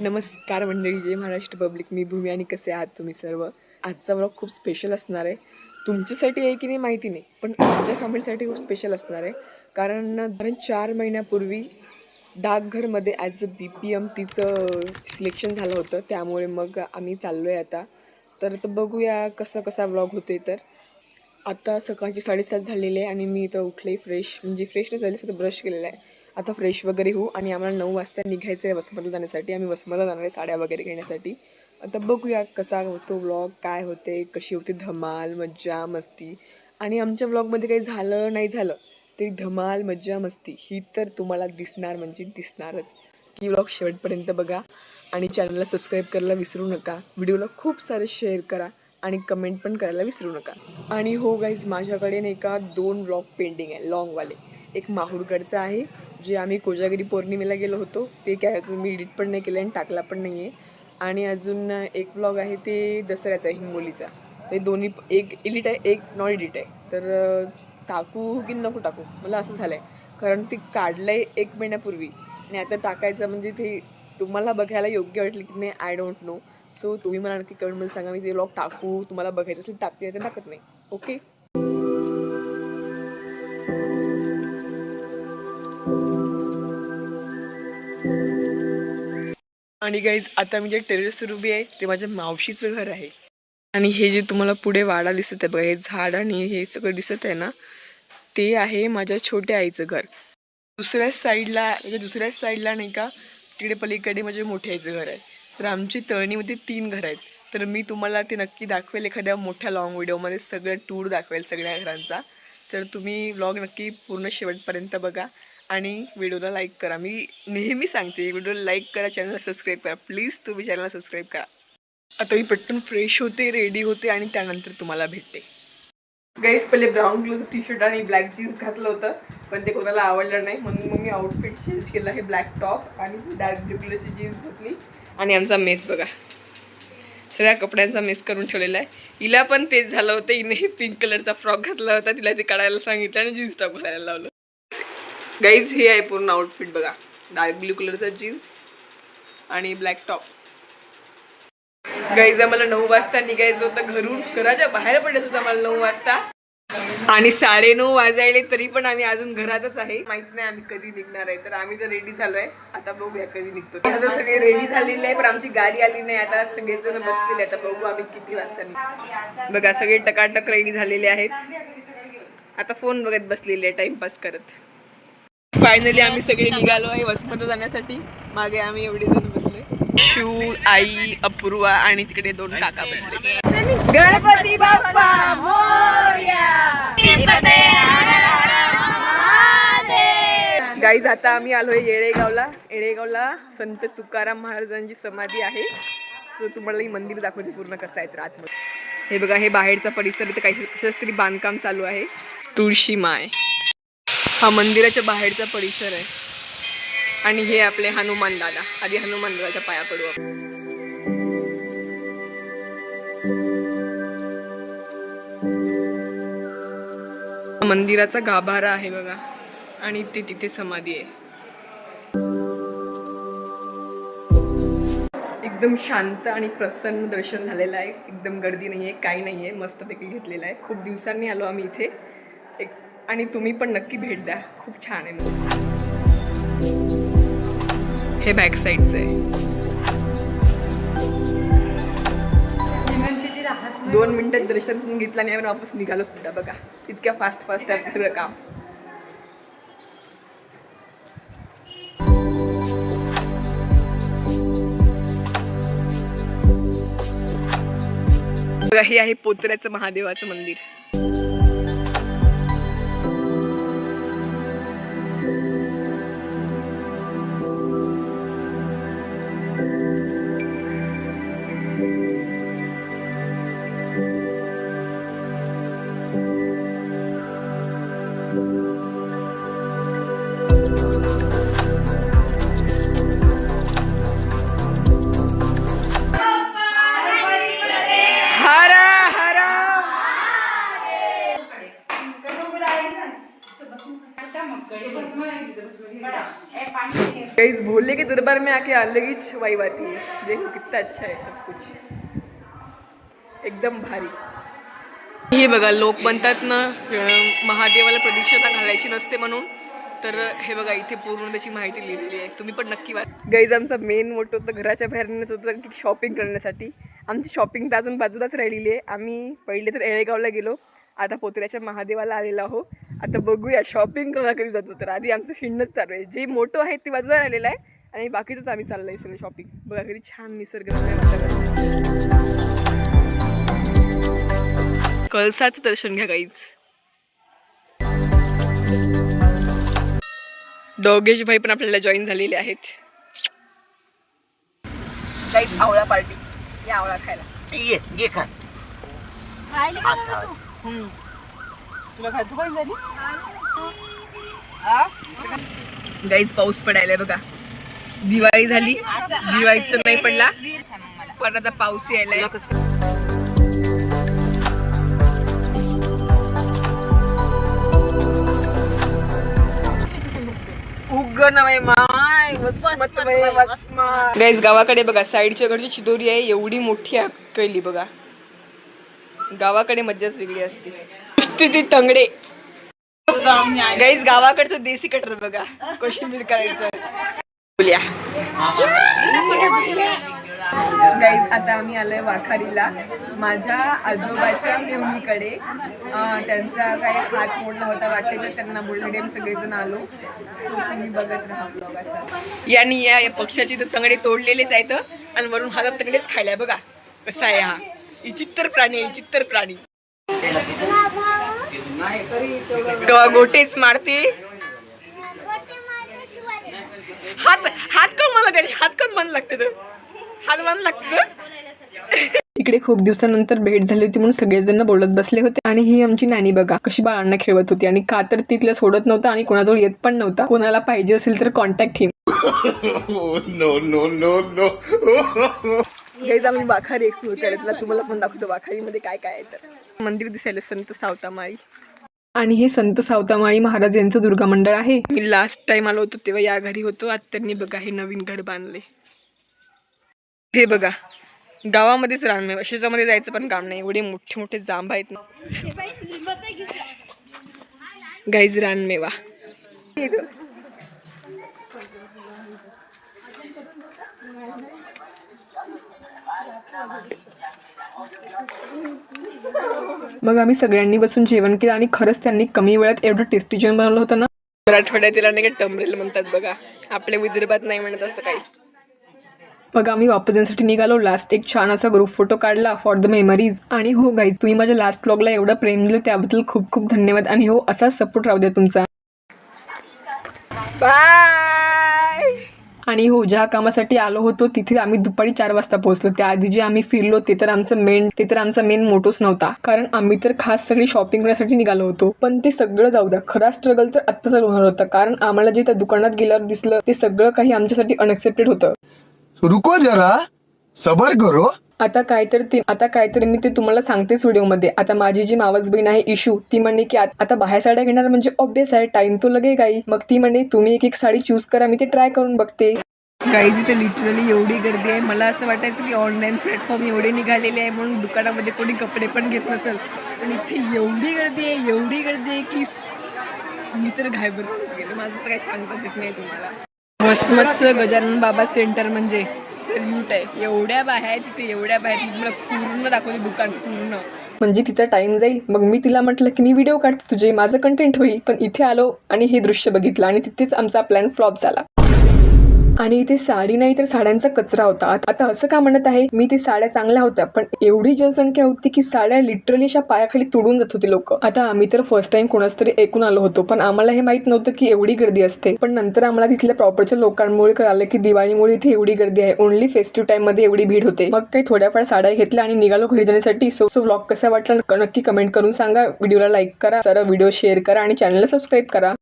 नमस्कार मंडळी जय महाराष्ट्र पब्लिक. मी भूमी आणि कसे आहात तुम्ही सर्व? आजचा ब्लॉग खूप स्पेशल असणार आहे. तुमच्यासाठी आहे की नाही माहिती नाही पण आमच्या फॅमिलीसाठी खूप स्पेशल असणार आहे. कारण कारण चार महिन्यापूर्वी डाकघरमध्ये as a B P M तिचं सिलेक्शन झालं होतं. त्यामुळे मग आम्ही चाललो आहे आता. तर बघूया कसं कसा ब्लॉग होते तर. आता सकाळचे साडेसात झालेले आहे आणि मी इथं उठले फ्रेश म्हणजे फ्रेश नाही झाले फक्त ब्रश केलेला आहे. आता फ्रेश वगैरे होऊ आणि आम्हाला नऊ वाजता निघायचं आहे वसमतला जाण्यासाठी. आम्ही वसमतला जाणार आहे साड्या वगैरे घेण्यासाठी. आता बघूया कसा होतो व्लॉग काय होते कशी होती धमाल मज्जा मस्ती. आणि आमच्या व्लॉगमध्ये काही झालं नाही झालं तरी धमाल मज्जा मस्ती ही तर तुम्हाला दिसणार म्हणजे दिसणारच. की व्लॉग शेवटपर्यंत बघा आणि चॅनलला सबस्क्राईब करायला विसरू नका. व्हिडिओला खूप सारे शेअर करा आणि कमेंट पण करायला विसरू नका. आणि हो गाईज माझ्याकडे नाही का दोन ब्लॉग पेंडिंग आहे लॉंगवाले एक माहूरगडचा आहे जे आम्ही कोजागिरी पौर्णिमेला गेलो होतो ते काय अजून मी एडिट पण नाही केलं आणि टाकला पण नाही आहे आणि अजून एक ब्लॉग आहे ते दसऱ्याचा आहे हिंगोलीचा. ते दोन्ही एक एडिट आहे एक नॉन एडिट आहे. तर टाकू की नको टाकू? मला असं झालं आहे कारण ते काढलं आहे एक महिन्यापूर्वी. आणि आता टाकायचं म्हणजे ते तुम्हाला बघायला योग्य वाटलं की नाही आय डोंट नो सो तुम्ही मला नक्की कमेंटमध्ये सांगा. मी ते ब्लॉग टाकू तुम्हाला बघायचं असेल टाकते तर टाकत नाही. ओके आणि गाईज आता मी जे टेरेसवर उभी आहे ते माझ्या मावशीचं घर आहे. आणि हे जे तुम्हाला पुढे वाडा दिसत आहे बघा हे झाड आणि हे सगळं दिसत आहे ना ते आहे माझ्या छोट्या आईचं घर. दुसऱ्या साईडला म्हणजे दुसऱ्या साईडला नाही का तिकडे पलीकडे माझ्या मोठ्या आईचं घर आहे. तर आमची तळणीमध्ये तीन घर आहेत. तर मी तुम्हाला ते नक्की दाखवेल एखाद्या मोठ्या लॉंग व्हिडिओमध्ये सगळं टूर दाखवेल सगळ्या घरांचा. तर तुम्ही व्लॉग नक्की पूर्ण शेवटपर्यंत बघा. आणि व्हिडिओला लाईक करा. मी नेहमी सांगते व्हिडिओला लाईक करा चॅनलला सबस्क्राईब करा. प्लीज तुम्ही चॅनलला सबस्क्राईब करा. आता मी पटकन फ्रेश होते रेडी होते आणि त्यानंतर तुम्हाला भेटते. गाईस पहिले ब्राऊन कलरचं टी शर्ट आणि ब्लॅक जीन्स घातलं होतं पण ते कोणाला आवडलं नाही. म्हणून मग मी आउटफिट चेंज केलं आहे ब्लॅक टॉप आणि डार्क ब्ल्यू कलरची जीन्स घातली. आणि आमचा मेस बघा. सगळ्या कपड्यांचा मेस करून ठेवलेला आहे. हिला पण तेच झालं होतं. हिने पिंक कलरचा फ्रॉक घातला होता. तिला ते काढायला सांगितलं आणि जीन्स टॉप घालायला लावलं. गाईज हे आहे पूर्ण आउटफिट बघा. डार्क ब्ल्यू कलरचा जीन्स आणि ब्लॅक टॉप गाईज आम्हाला नऊ वाजता निघायचं होतं घरून. घराच्या बाहेर पडायचं होतं आम्हाला नऊ वाजता. आणि साडे नऊ वाजायले तरी पण आम्ही अजून घरातच आहे. माहीत नाही आम्ही कधी निघणार आहे. तर आम्ही तर रेडी झालोय आता बघूया कधी निघतो. आता सगळे रेडी झालेले आहे पण आमची गाडी आली नाही. आता सगळेजण बसलेले आहेत. आता बघू आम्ही किती वाजता निघतो. बघा सगळे टकाटक रेडी झालेले आहेत. आता फोन बघत बसलेले आहे टाइमपास करत. फायनली आम्ही सगळे निघालो आहे वसमत जाण्यासाठी. मागे आम्ही एवढे जण बसले शिव आई अपूर्वा आणि तिकडे दोन काका बसले. गणपती बाप्पा गाईज आता आम्ही आलोय येळेगावला. येळेगावला संत तुकाराम महाराजांची समाधी आहे. सो तुम्हाला ही मंदिर दाखवते पूर्ण कसं आहे तर आतमध्ये. हे बघा हे बाहेरचा परिसर इथे काही तरी बांधकाम चालू आहे. तुळशी माय. हा मंदिराच्या बाहेरचा परिसर आहे. आणि हे आपले हनुमान दादा. आधी हनुमान दादाच्या पाया पडू आपण. मंदिराचा गाभारा आहे बघा. आणि ते तिथे समाधी आहे. एकदम शांत आणि प्रसन्न दर्शन झालेलं आहे. एकदम गर्दी नाही आहे काही नाही आहे मस्तपैकी घेतलेलं आहे. खूप दिवसांनी आलो आम्ही इथे. एक आणि तुम्ही पण नक्की भेट द्या. खूप छान आहे म्हणजे. हे बॅक साईडचं आहे. दोन मिनिटात दर्शन पण घेतलं आणि आम्ही वापस निघालो सुद्धा बघा. इतक्या फास्ट फास्ट आहे सगळं काम. बघा हे आहे पोतऱ्याचं महादेवाचं मंदिर. दरबार में आके अलग ही वाइब आती है। देखो कितना अच्छा है सब कुछ। एकदम भारी। हे बघा लोक म्हणतात ना महादेवाला प्रदक्षिणा घालायची नसते म्हणून. तर हे बघा इथे पूर्ण त्याची माहिती लिहिलेली आहे. तुम्ही पण नक्की वाच. गाईज आमचा मेन मोठं होतं घराच्या बाहेर नेण्याचं होतं की शॉपिंग करण्यासाठी. आमची शॉपिंग तर अजून बाजूलाच राहिलेली आहे. आम्ही पहिले तर येळेगावला गेलो. आता पोतऱ्याच्या महादेवाला आलेलो आहो आता बघूया शॉपिंग करायला कधी जातो. तर आधी आमचं हिंडणंच चालू आहे. जे मोठं आहे ते बाजूला राहिलेलं आहे. आणि बाकीचंच आम्ही चाललं आहे सगळं शॉपिंग बघा किती छान निसर्ग कळसाचं दर्शन घ्या गाईज डोगेश भाई पण आपल्याला जॉईन झालेले आहेत. गाईज आवळा पार्टी या आवळा खायला. ये ये खा. तुला खातो काय झाली? गाईज पाऊस पडायलाय बघा. दिवाळी झाली. दिवाळीत तर नाही पडला. पण आता पाऊस यायलाय. गाईज गावाकडे बघा साईडच्या कडची चिदोरी आहे एवढी मोठी आहे कैली बघा. गावाकडे मज्जाच वेगळी असते. ती तंगडे. गाईज गावाकडचं देसी कटर बघा कोशिंबीर करायचं. गाईज आता आम्ही आलोय वाखारीला. माझ्या आजोबाच्या घेऊनीकडे त्यांचा काय हात मोडला होता वाटते तर त्यांना आम्ही सगळेजण आलो. सो तुम्ही बघत राहा ब्लॉग असा. यांनी या या पक्षाचे तर तंगडे तोडलेलेच आहेत आणि वरून हातात तंगडेच खायलाय बघा. कसा आहे हा. विचित्र प्राणी आहे विचित्र प्राणी. तेव्हा गोटेच मारते. हात हात कोण मला त्याचे हात कोण मन लागते तर हात मन लागते इकडे खूप दिवसानंतर भेट झाली होती म्हणून सगळेजण बोलत बसले होते. आणि ही आमची नानी बघा कशी बाळांना खेळवत होती. आणि का तर ती तिला सोडत नव्हता आणि कोणाजवळ येत पण नव्हता. कोणाला पाहिजे असेल तर contact him no, no, no, no. Guys आम्ही वाखारी एक्सप्लोर करायला चला तुम्हाला पण दाखवतो वाखारीमध्ये काय काय आहे तर. मंदिर दिसायला संत सावतामाळी आणि हे संत सावतामाळी महाराज यांचं दुर्गा मंडळ आहे. मी लास्ट टाइम आलो होतो तेव्हा या घरी होतो. आता त्यांनी बघा हे नवीन घर बांधले. हे बघा गावामध्येच रानमेवा शेतामध्ये जायचं पण काम नाही. एवढे मोठे मोठे जांब आहेत ना. गाईज रानमेवा मग आम्ही सगळ्यांनी बसून जेवण केलं आणि खरंच त्यांनी कमी वेळात एवढं टेस्टी जेवण बनवलं होतं ना. मराठवाड्यात तिला नाही का टमरेल म्हणतात बघा. आपल्या विदर्भात नाही म्हणत असं काही. मग आम्ही वापस जाण्यासाठी निघालो. लास्ट एक छान असा ग्रुप फोटो काढला फॉर द मेमरीज आणि हो गाईज तुम्ही माझ्या लास्ट ब्लॉगला एवढं प्रेम दिलं त्याबद्दल खूप खूप धन्यवाद. आणि हो असाच सपोर्ट राहू द्या तुमचा. बाय आणि हो ज्या कामासाठी आलो होतो तिथे आम्ही दुपारी चार वाजता पोहोचलो. त्याआधी जे आम्ही फिरलो ते तर आमचं मेन ते तर आमचा मेन मोटोच नव्हता. कारण आम्ही तर खास सगळी शॉपिंग करण्यासाठी निघालो होतो. पण ते सगळं जाऊ द्या. खरा स्ट्रगल तर आत्ताच होणार होता. कारण आम्हाला जे त्या दुकानात गेल्यावर दिसलं ते सगळं काही आमच्यासाठी अनएक्सेप्टेड होतं. रुको जरा. सबर करो. आता काय तर ते आता काहीतरी मी ते तुम्हाला सांगतेच व्हिडिओमध्ये. आता माझी जी मावस बहीण आहे इशू ती म्हणणे की आता बाहेर साड्या घेणार म्हणजे ऑब्विस आहे टाइम तो लगे काही मग ती म्हणे तुम्ही एक एक साडी चूज करा मी ते ट्राय करून बघते. काहीच इथे लिटरली एवढी गर्दी आहे. मला असं वाटायचं की ऑनलाईन प्लॅटफॉर्म एवढे निघालेले आहे म्हणून दुकानामध्ये कोणी कपडे पण घेत नसेल. पण इथे एवढी गर्दी आहे एवढी गर्दी आहे की मी तर घाबरूनच गेले. माझं तर काही सांगताच येत नाही तुम्हाला. वसमतचं गजानन बाबा सेंटर म्हणजे. सल्यूट आहे. एवढ्या बाहेर तिथे एवढ्या बाहेर मला पूर्ण दाखवते दुकान पूर्ण. म्हणजे तिचा टाइम जाईल. मग मी तिला म्हटलं की मी व्हिडिओ काढते तुझे माझं कंटेंट होईल. पण इथे आलो आणि हे दृश्य बघितलं आणि तिथेच आमचा प्लॅन फ्लॉप झाला. आणि इथे साडी नाही तर साड्यांचा कचरा होता. आता असं का म्हणत आहे? मी ते साड्या चांगल्या होत्या पण एवढी जनसंख्या होती की साड्या लिटरली अशा पायाखाली तुडून जात होती लोक. आता आम्ही तर फर्स्ट टाइम कोणाच तरी ऐकून आलो होतो पण आम्हाला हे माहीत नव्हतं की एवढी गर्दी असते. पण नंतर आम्हाला तिथल्या प्रॉपरच्या लोकांमुळे कळालं की दिवाळीमुळे इथे एवढी गर्दी आहे. ओनली फेस्टिव्ह टाइममध्ये एवढी भीड होते. मग काही थोड्याफार साड्या घेतल्या आणि निघालो घरी जाण्यासाठी. सो सो व्लॉग कसा वाटला? नक्की कमेंट करून सांगा. व्हिडिओला लाईक करा. सर व्हिडिओ शेअर करा आणि चॅनलला सबस्क्राईब करा.